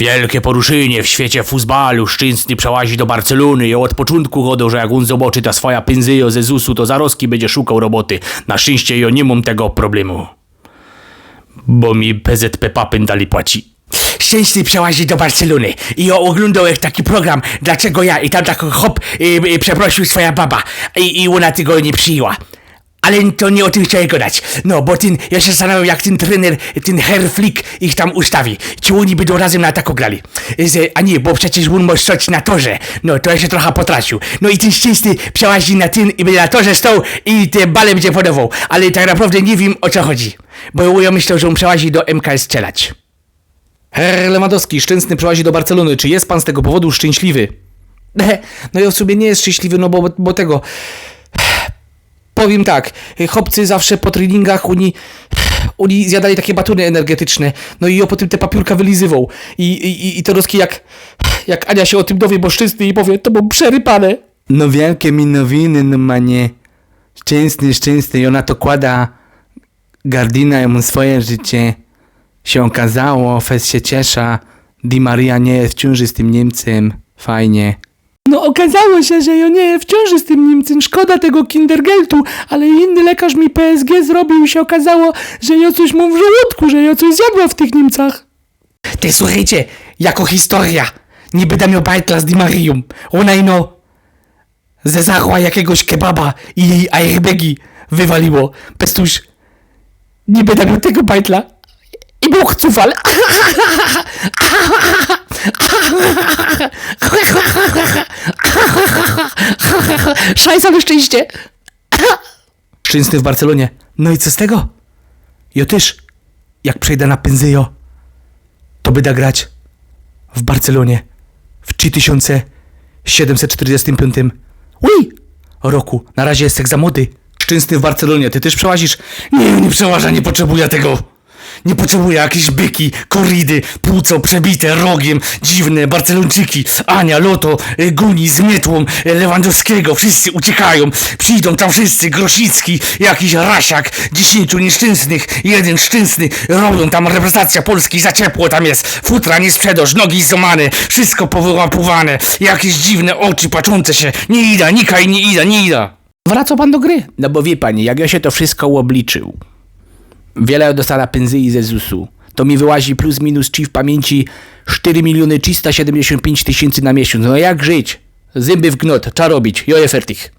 Wielkie poruszenie w świecie futbalu. Szczęsny przełazi do Barcelony i od początku chodzą, że jak on zobaczy ta swoja pędzyjo ze ZUS-u, to zaroski będzie szukał roboty. Na szczęście ja nie mam tego problemu. Bo mi PZP papyn dali płaci. Szczęsny przełazi do Barcelony i ja oglądałem taki program, dlaczego ja i tam tak hop y, y, przeprosił swoja baba i, i ona tego nie przyjęła. Ale to nie o tym chciałem gadać. No, bo ten, ja się zastanawiam, jak ten trener, ten Herr Flick ich tam ustawi. Czy oni będą razem na tako grali? Z, a nie, bo przecież on może stać na torze. No, to ja się trochę potracił. No i ten szczęsny przełazi na ten i będzie na torze stał i te bale będzie podawał. Ale tak naprawdę nie wiem, o co chodzi. Bo ja myślę, że on przełazi do MKS strzelać. Herr Lewandowski, szczęsny przełazi do Barcelony. Czy jest pan z tego powodu szczęśliwy? No ja w sobie nie jest szczęśliwy, no bo, bo tego... Powiem tak, chłopcy zawsze po treningach oni, oni zjadali takie batuny energetyczne, no i ja potem te papiurka wylizywał. I, i, i roski jak, jak Ania się o tym dowie, bo szczęsny i powie, to mam przerypane. No wielkie mi nowiny, no manie. Szczęsny, szczęsny. I ona to kłada gardina mu swoje życie. Się okazało, Fes się ciesza. Di Maria nie jest w ciąży z tym Niemcem. Fajnie. No okazało się, że ja nie w ciąży z tym Niemcem, szkoda tego kindergeltu, ale inny lekarz mi PSG zrobił i się okazało, że ja coś mam w żołądku, że ja coś zjadła w tych Niemcach. Ty słuchajcie, jako historia. Nie będę miał bajtla z Di Marią. Ona ino zezachła jakiegoś kebaba i jej airbagi wywaliło. Pestuś, nie będę miał tego bajtla. I był chcufal. Szajsa na szczęście. Szczęsny w Barcelonie. No i co z tego? Ja też, jak przejdę na Penzyjo, to będę grać w Barcelonie w 3745 Ui! roku. Na razie jest za młody. Szczęsny w Barcelonie, ty też przełazisz? Nie, nie przeważa, nie potrzebuję tego. Nie potrzebuję jakieś byki, koridy, płuco przebite rogiem, dziwne Barcelończyki, Ania, Loto, e, Guni z Mietłą, e, Lewandowskiego, wszyscy uciekają, przyjdą tam wszyscy, Grosicki, jakiś Rasiak, dziesięciu nieszczęsnych, jeden szczęsny, robią tam reprezentacja Polski, za ciepło tam jest, futra nie sprzedaż, nogi złamane, wszystko powyłapowane, jakieś dziwne oczy patrzące się, nie ida, nikaj, nie ida, nie ida. Wraca pan do gry. No bo wie pani, jak ja się to wszystko uobliczył, wiele dostała pędzyi ze ZUS-u, to mi wyłazi plus minus ci w pamięci 4 miliony 375 tysięcy na miesiąc. No jak żyć? Zęby w gnot, trzeba robić, joje fertig.